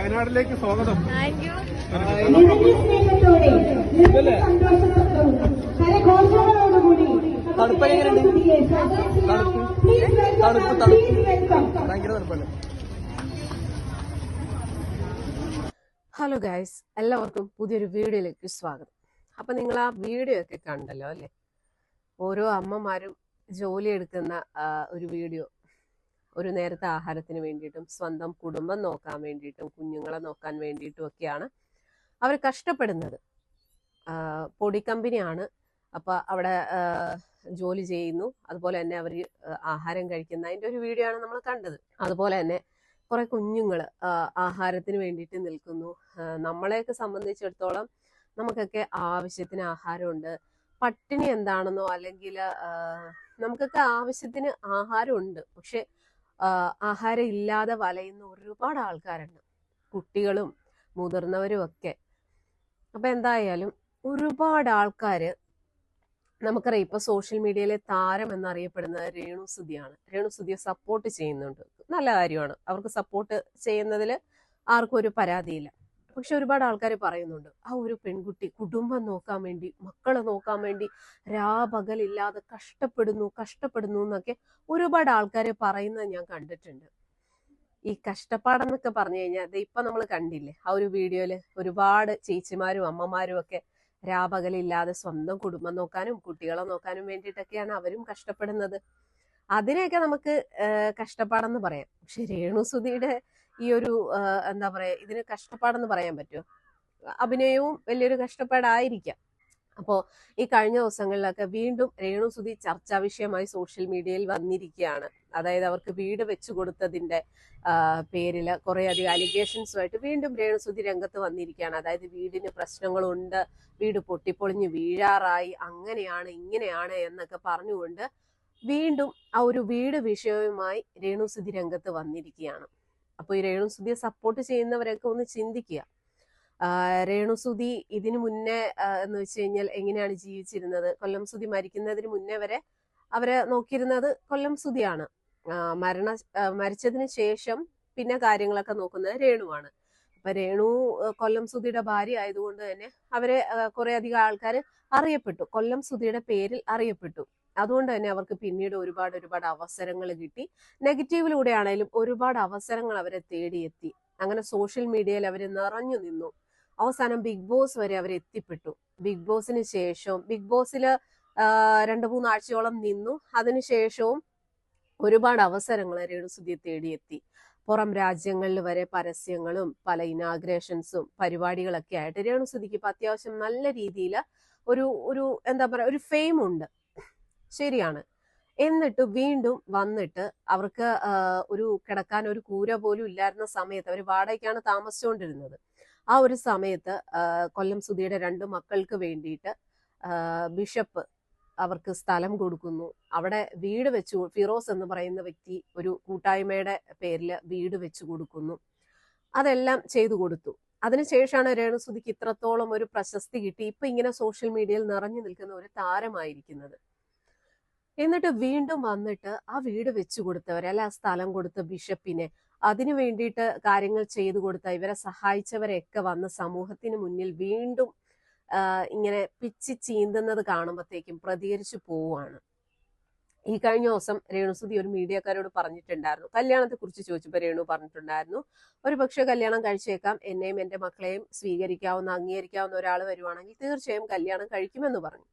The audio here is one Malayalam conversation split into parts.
വയനാട്ടിലേക്ക് സ്വാഗതം. ഭയങ്കര തണുപ്പല്ലേ? ഹലോ ഗൈസ് എല്ലാവർക്കും പുതിയൊരു വീഡിയോയിലേക്ക് സ്വാഗതം. അപ്പം നിങ്ങൾ ആ വീഡിയോ ഒക്കെ കണ്ടല്ലോ അല്ലേ? ഓരോ അമ്മമാരും ജോലി എടുക്കുന്ന ഒരു വീഡിയോ. ഒരു നേരത്തെ ആഹാരത്തിന് വേണ്ടിയിട്ടും സ്വന്തം കുടുംബം നോക്കാൻ വേണ്ടിയിട്ടും കുഞ്ഞുങ്ങളെ നോക്കാൻ വേണ്ടിയിട്ടും ഒക്കെയാണ് അവർ കഷ്ടപ്പെടുന്നത്. പൊടിക്കമ്പനിയാണ്. പൊടി കമ്പനിയാണ് അപ്പോൾ അവിടെ ജോലി ചെയ്യുന്നു. അതുപോലെ തന്നെ അവർ ആഹാരം കഴിക്കുന്ന അതിന്റെ ഒരു വീഡിയോ ആണ് നമ്മൾ കണ്ടത്. അതുപോലെ തന്നെ കുറെ കുഞ്ഞുങ്ങൾ ആഹാരത്തിന് വേണ്ടിയിട്ട് നിൽക്കുന്നു. നമ്മളെയൊക്കെ സംബന്ധിച്ചിടത്തോളം നമുക്കൊക്കെ ആവശ്യത്തിന് ആഹാരമുണ്ട്. പട്ടിണി എന്താണെന്നോ അല്ലെങ്കിൽ നമുക്കൊക്കെ ആവശ്യത്തിന് ആഹാരമുണ്ട്. പക്ഷെ ആഹാരം ഇല്ലാതെ വലയുന്ന ഒരുപാട് ആൾക്കാരുണ്ട്. കുട്ടികളും മുതിർന്നവരും ഒക്കെ. അപ്പൊ എന്തായാലും ഒരുപാട് ആൾക്കാര് നമുക്കറിയാം ഇപ്പൊ സോഷ്യൽ മീഡിയയിലെ താരം എന്നറിയപ്പെടുന്നത് രേണു സുധിയാണ്. രേണു സുധിയെ സപ്പോർട്ട് ചെയ്യുന്നുണ്ട്. നല്ല കാര്യമാണ്. അവർക്ക് സപ്പോർട്ട് ചെയ്യുന്നതിൽ ആർക്കും ഒരു പരാതിയില്ല. പക്ഷെ ഒരുപാട് ആൾക്കാർ പറയുന്നുണ്ട് ആ ഒരു പെൺകുട്ടി കുടുംബം നോക്കാൻ വേണ്ടി മക്കളെ നോക്കാൻ വേണ്ടി രാപകലില്ലാതെ കഷ്ടപ്പെടുന്നു കഷ്ടപ്പെടുന്നു എന്നൊക്കെ ഒരുപാട് ആൾക്കാർ പറയുന്നത് ഞാൻ കണ്ടിട്ടുണ്ട്. ഈ കഷ്ടപ്പാടെന്നൊക്കെ പറഞ്ഞു കഴിഞ്ഞാൽ അത് ഇപ്പൊ നമ്മൾ കണ്ടില്ലേ ആ ഒരു വീഡിയോയിൽ ഒരുപാട് ചേച്ചിമാരും അമ്മമാരും ഒക്കെ രാപകലില്ലാതെ സ്വന്തം കുടുംബം നോക്കാനും കുട്ടികളെ നോക്കാനും വേണ്ടിയിട്ടൊക്കെയാണ് അവരും കഷ്ടപ്പെടുന്നത്. അതിനെയൊക്കെ നമുക്ക് കഷ്ടപ്പാടെന്ന് പറയാം. പക്ഷെ രേണുസുതിയുടെ ഈ ഒരു എന്താ പറയാ ഇതിന് കഷ്ടപ്പാടെന്ന് പറയാൻ പറ്റുമോ? അഭിനയവും വലിയൊരു കഷ്ടപ്പാടായിരിക്കാം. അപ്പോ ഈ കഴിഞ്ഞ ദിവസങ്ങളിലൊക്കെ വീണ്ടും രേണുസുതി ചർച്ചാ വിഷയമായി സോഷ്യൽ മീഡിയയിൽ വന്നിരിക്കുകയാണ്. അതായത് അവർക്ക് വീട് വെച്ചു കൊടുത്തതിന്റെ പേരിൽ കുറെ അധികം അലിഗേഷൻസുമായിട്ട് വീണ്ടും രേണുസുതി രംഗത്ത് വന്നിരിക്കുകയാണ്. അതായത് വീടിന് പ്രശ്നങ്ങളുണ്ട് വീട് പൊട്ടിപ്പൊളിഞ്ഞ് വീഴാറായി അങ്ങനെയാണ് ഇങ്ങനെയാണ് എന്നൊക്കെ പറഞ്ഞുകൊണ്ട് വീണ്ടും ആ ഒരു വീട് വിഷയവുമായി രേണു സുധി രംഗത്ത് വന്നിരിക്കുകയാണ്. അപ്പോൾ ഈ രേണുസുതിയെ സപ്പോർട്ട് ചെയ്യുന്നവരൊക്കെ ഒന്ന് ചിന്തിക്കുക. രേണു രേണുസുതി ഇതിനു മുന്നേ എന്ന് വെച്ച് കഴിഞ്ഞാൽ എങ്ങനെയാണ് ജീവിച്ചിരുന്നത്? കൊല്ലം സുതി മരിക്കുന്നതിന് മുന്നേ വരെ അവരെ നോക്കിയിരുന്നത് കൊല്ലം സുതിയാണ് മരണ മരിച്ചതിന് ശേഷം പിന്നെ കാര്യങ്ങളൊക്കെ നോക്കുന്നത് രേണുവാണ്. അപ്പൊ രേണു കൊല്ലം സുധിയുടെ ഭാര്യ ആയതുകൊണ്ട് തന്നെ അവരെ കുറെ അധികം ആൾക്കാർ അറിയപ്പെട്ടു. കൊല്ലം സുധിയുടെ പേരിൽ അറിയപ്പെട്ടു. അതുകൊണ്ട് തന്നെ അവർക്ക് പിന്നീട് ഒരുപാട് ഒരുപാട് അവസരങ്ങൾ കിട്ടി. നെഗറ്റീവിലൂടെ ആണെങ്കിലും ഒരുപാട് അവസരങ്ങൾ അവരെ തേടിയെത്തി. അങ്ങനെ സോഷ്യൽ മീഡിയയിൽ അവർ നിറഞ്ഞു നിന്നു. അവസാനം ബിഗ് ബോസ് വരെ അവർ എത്തിപ്പെട്ടു. ബിഗ് ബോസിന് ശേഷവും ബിഗ് ബോസിൽ രണ്ടു മൂന്നാഴ്ചയോളം നിന്നു. അതിനുശേഷവും ഒരുപാട് അവസരങ്ങൾ രേണുസുതിയെ തേടിയെത്തി. പുറം രാജ്യങ്ങളിൽ വരെ പരസ്യങ്ങളും പല ഇനാഗ്രേഷൻസും പരിപാടികളൊക്കെ ആയിട്ട് രേണുസുതിക്ക് ഇപ്പൊ അത്യാവശ്യം നല്ല രീതിയിൽ ഒരു ഒരു എന്താ പറയുക ഒരു ഫെയിം ഉണ്ട് ശരിയാണ്. എന്നിട്ട് വീണ്ടും വന്നിട്ട് അവർക്ക് ഒരു കിടക്കാൻ ഒരു കൂര പോലും ഇല്ലായിരുന്ന സമയത്ത് അവർ വാടകയ്ക്കാണ് താമസിച്ചുകൊണ്ടിരുന്നത് ആ ഒരു സമയത്ത് കൊല്ലം സുധിയുടെ രണ്ട് മക്കൾക്ക് വേണ്ടിയിട്ട് ബിഷപ്പ് അവർക്ക് സ്ഥലം കൊടുക്കുന്നു. അവിടെ വീട് വെച്ചു ഫിറോസ് എന്ന് പറയുന്ന വ്യക്തി ഒരു കൂട്ടായ്മയുടെ പേരിൽ വീട് വെച്ചു കൊടുക്കുന്നു. അതെല്ലാം ചെയ്തു കൊടുത്തു. അതിനുശേഷമാണ് രേണുസുതിക്ക് ഇത്രത്തോളം ഒരു പ്രശസ്തി കിട്ടി. ഇപ്പൊ ഇങ്ങനെ സോഷ്യൽ മീഡിയയിൽ നിറഞ്ഞു നിൽക്കുന്ന ഒരു താരമായിരിക്കുന്നത്. എന്നിട്ട് വീണ്ടും വന്നിട്ട് ആ വീട് വെച്ചു കൊടുത്തവരെ അല്ലെ ആ സ്ഥലം കൊടുത്ത ബിഷപ്പിനെ അതിനു വേണ്ടിയിട്ട് കാര്യങ്ങൾ ചെയ്തു കൊടുത്ത ഇവരെ സഹായിച്ചവരെയൊക്കെ വന്ന് സമൂഹത്തിന് മുന്നിൽ വീണ്ടും ഇങ്ങനെ പിച്ചി ചീന്തുന്നത് കാണുമ്പോഴത്തേക്കും പ്രതികരിച്ചു പോവുകയാണ്. ഈ കഴിഞ്ഞ ദിവസം രേണുസുതി ഒരു മീഡിയക്കാരോട് പറഞ്ഞിട്ടുണ്ടായിരുന്നു. കല്യാണത്തെ കുറിച്ച് ചോദിച്ചപ്പോൾ രേണു പറഞ്ഞിട്ടുണ്ടായിരുന്നു. ഒരു പക്ഷേ കല്യാണം കഴിച്ചേക്കാം എന്നെയും എന്റെ മക്കളെയും സ്വീകരിക്കാവുന്ന അംഗീകരിക്കാവുന്ന ഒരാൾ വരുവാണെങ്കിൽ തീർച്ചയായും കല്യാണം കഴിക്കുമെന്ന് പറഞ്ഞു.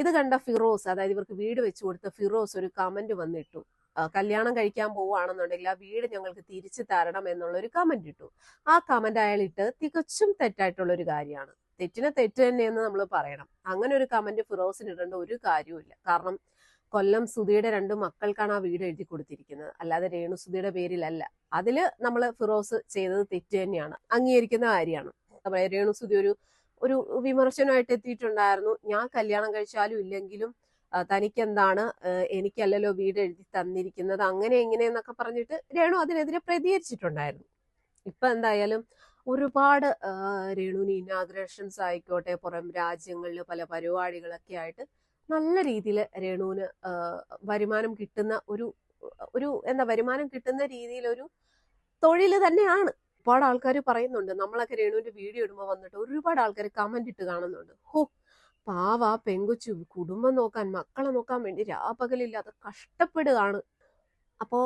ഇത് കണ്ട ഫിറോസ് അതായത് ഇവർക്ക് വീട് വെച്ചു കൊടുത്ത ഫിറോസ് ഒരു കമന്റ് വന്നിട്ടു. കല്യാണം കഴിക്കാൻ പോവുകയാണെന്നുണ്ടെങ്കിൽ ആ വീട് ഞങ്ങൾക്ക് തിരിച്ചു തരണം എന്നുള്ള ഒരു കമന്റ് ഇട്ടു. ആ കമന്റ് അയാൾ ഇട്ട് തികച്ചും തെറ്റായിട്ടുള്ള ഒരു കാര്യമാണ്. തെറ്റിനെ തെറ്റ് തന്നെയെന്ന് നമ്മൾ പറയണം. അങ്ങനെ ഒരു കമന്റ് ഫിറോസിന് ഇടേണ്ട ഒരു കാര്യവുമില്ല കാരണം കൊല്ലം സുധിയുടെ രണ്ട് മക്കൾക്കാണ് ആ വീട് എഴുതി കൊടുത്തിരിക്കുന്നത്. അല്ലാതെ രേണു സുധിയുടെ പേരിലല്ല. അതിൽ നമ്മൾ ഫിറോസ് ചെയ്തത് തെറ്റ് തന്നെയാണ്. അംഗീകരിക്കുന്ന കാര്യമാണ്. അപ്പൊ രേണു സുധി ഒരു ഒരു വിമർശനമായിട്ട് എത്തിയിട്ടുണ്ടായിരുന്നു ഞാൻ കല്യാണം കഴിച്ചാലും ഇല്ലെങ്കിലും തനിക്കെന്താണ് എനിക്കല്ലല്ലോ വീട് എഴുതി തന്നിരിക്കുന്നത് അങ്ങനെ ഇങ്ങനെ എന്നൊക്കെ പറഞ്ഞിട്ട് രേണു അതിനെതിരെ പ്രതികരിച്ചിട്ടുണ്ടായിരുന്നു. ഇപ്പൊ എന്തായാലും ഒരുപാട് രേണുവിന് ഇനാഗ്രേഷൻസ് ആയിക്കോട്ടെ പുറം രാജ്യങ്ങളിൽ പല പരിപാടികളൊക്കെ ആയിട്ട് നല്ല രീതിയിൽ രേണുവിന് വരുമാനം കിട്ടുന്ന ഒരു ഒരു എന്താ വരുമാനം കിട്ടുന്ന രീതിയിലൊരു തൊഴിൽ തന്നെയാണ്. ഒരുപാട് ആൾക്കാർ പറയുന്നുണ്ട്. നമ്മളൊക്കെ രേണുവിന്റെ വീഡിയോ ഇടുമ്പോൾ വന്നിട്ട് ഒരുപാട് ആൾക്കാർ കമന്റ് ഇട്ട് കാണുന്നുണ്ട്. ഹോ പാവ പെങ്കുച്ചു കുടുംബം നോക്കാൻ മക്കളെ നോക്കാൻ വേണ്ടി രാപകലില്ലാതെ കഷ്ടപ്പെടുകയാണ്. അപ്പോ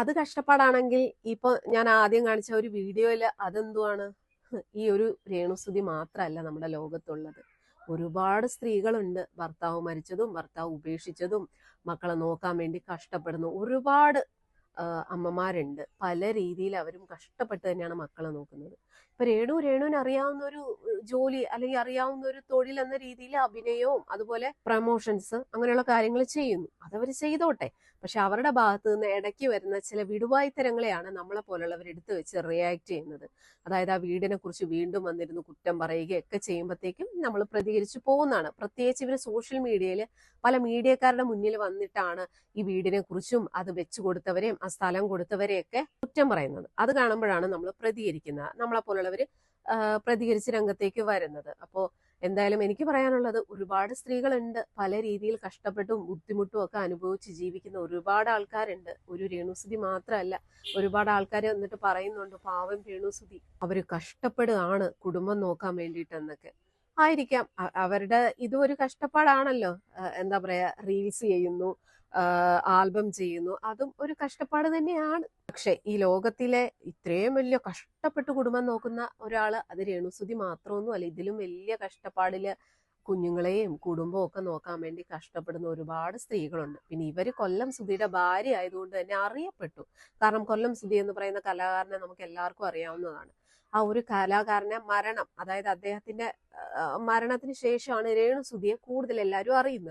അത് കഷ്ടപ്പാടാണെങ്കിൽ ഇപ്പൊ ഞാൻ ആദ്യം കാണിച്ച ഒരു വീഡിയോയിൽ അതെന്തുവാണ്? ഈ ഒരു രേണുസ്തുതി മാത്രമല്ല നമ്മുടെ ലോകത്തുള്ളത്. ഒരുപാട് സ്ത്രീകളുണ്ട്. ഭർത്താവ് മരിച്ചതും ഭർത്താവ് ഉപേക്ഷിച്ചതും മക്കളെ നോക്കാൻ വേണ്ടി കഷ്ടപ്പെടുന്നു. ഒരുപാട് അമ്മമാരുണ്ട്. പല രീതിയിൽ അവരും കഷ്ടപ്പെട്ട് തന്നെയാണ് മക്കളെ നോക്കുന്നത്. ഇപ്പൊ രേണു രേണുവിന് അറിയാവുന്ന ഒരു ജോലി അല്ലെങ്കിൽ അറിയാവുന്ന ഒരു തൊഴിൽ എന്ന രീതിയിൽ അഭിനയവും അതുപോലെ പ്രമോഷൻസ് അങ്ങനെയുള്ള കാര്യങ്ങൾ ചെയ്യുന്നു. അതവർ ചെയ്തോട്ടെ. പക്ഷെ അവരുടെ ഭാഗത്തു നിന്ന് ഇടയ്ക്ക് വരുന്ന ചില വിടുവായ്ത്തരങ്ങളെയാണ് നമ്മളെ പോലുള്ളവർ എടുത്തു വെച്ച് റിയാക്ട് ചെയ്യുന്നത്. അതായത് ആ വീടിനെ കുറിച്ച് വീണ്ടും വന്നിരുന്നു കുറ്റം പറയുകയൊക്കെ ചെയ്യുമ്പോഴത്തേക്കും നമ്മൾ പ്രതികരിച്ചു പോകുന്നതാണ്. പ്രത്യേകിച്ച് ഇവർ സോഷ്യൽ മീഡിയയിൽ പല മീഡിയക്കാരുടെ മുന്നിൽ വന്നിട്ടാണ് ഈ വീടിനെ കുറിച്ചും അത് വെച്ചു കൊടുത്തവരെയും ആ സ്ഥലം കൊടുത്തവരെയൊക്കെ കുറ്റം പറയുന്നത്. അത് കാണുമ്പോഴാണ് നമ്മൾ പ്രതികരിക്കുന്നത്. നമ്മളെ പോലുള്ളവർ പ്രതികരിച്ച് രംഗത്തേക്ക് വരുന്നത്. അപ്പോൾ എന്തായാലും എനിക്ക് പറയാനുള്ളത് ഒരുപാട് സ്ത്രീകളുണ്ട്. പല രീതിയിൽ കഷ്ടപ്പെട്ടും ബുദ്ധിമുട്ടും ഒക്കെ അനുഭവിച്ച് ജീവിക്കുന്ന ഒരുപാട് ആൾക്കാരുണ്ട്. ഒരു രേണുസുതി മാത്രമല്ല ഒരുപാട് ആൾക്കാർ എന്നിട്ട് പറയുന്നുണ്ട് പാവം രേണുസുതി അവർ കഷ്ടപ്പെടുകയാണ് കുടുംബം നോക്കാൻ വേണ്ടിയിട്ടെന്നൊക്കെ. ആയിരിക്കാം. അവരുടെ ഇതും ഒരു കഷ്ടപ്പാടാണല്ലോ എന്താ പറയാ റീൽസ് ചെയ്യുന്നു ആൽബം ചെയ്യുന്നു. അതും ഒരു കഷ്ടപ്പാട് തന്നെയാണ്. പക്ഷെ ഈ ലോകത്തിലെ ഇത്രയും വലിയ കഷ്ടപ്പെട്ട് കുടുംബം നോക്കുന്ന ഒരാൾ അത് രേണുസുതി മാത്രമൊന്നും അല്ല ഇതിലും വലിയ കഷ്ടപ്പാടിൽ കുഞ്ഞുങ്ങളെയും കുടുംബവും ഒക്കെ നോക്കാൻ വേണ്ടി കഷ്ടപ്പെടുന്ന ഒരുപാട് സ്ത്രീകളുണ്ട്. പിന്നെ ഇവർ കൊല്ലം സുധിയുടെ ഭാര്യ ആയതുകൊണ്ട് തന്നെ അറിയപ്പെട്ടു. കാരണം കൊല്ലം സുധി എന്ന് പറയുന്ന കലാകാരനെ നമുക്ക് എല്ലാവർക്കും അറിയാവുന്നതാണ്. ആ ഒരു കലാകാരനെ മരണം അതായത് അദ്ദേഹത്തിന്റെ മരണത്തിന് ശേഷമാണ് രേണു സുധിയെ കൂടുതൽ എല്ലാവരും അറിയുന്നത്.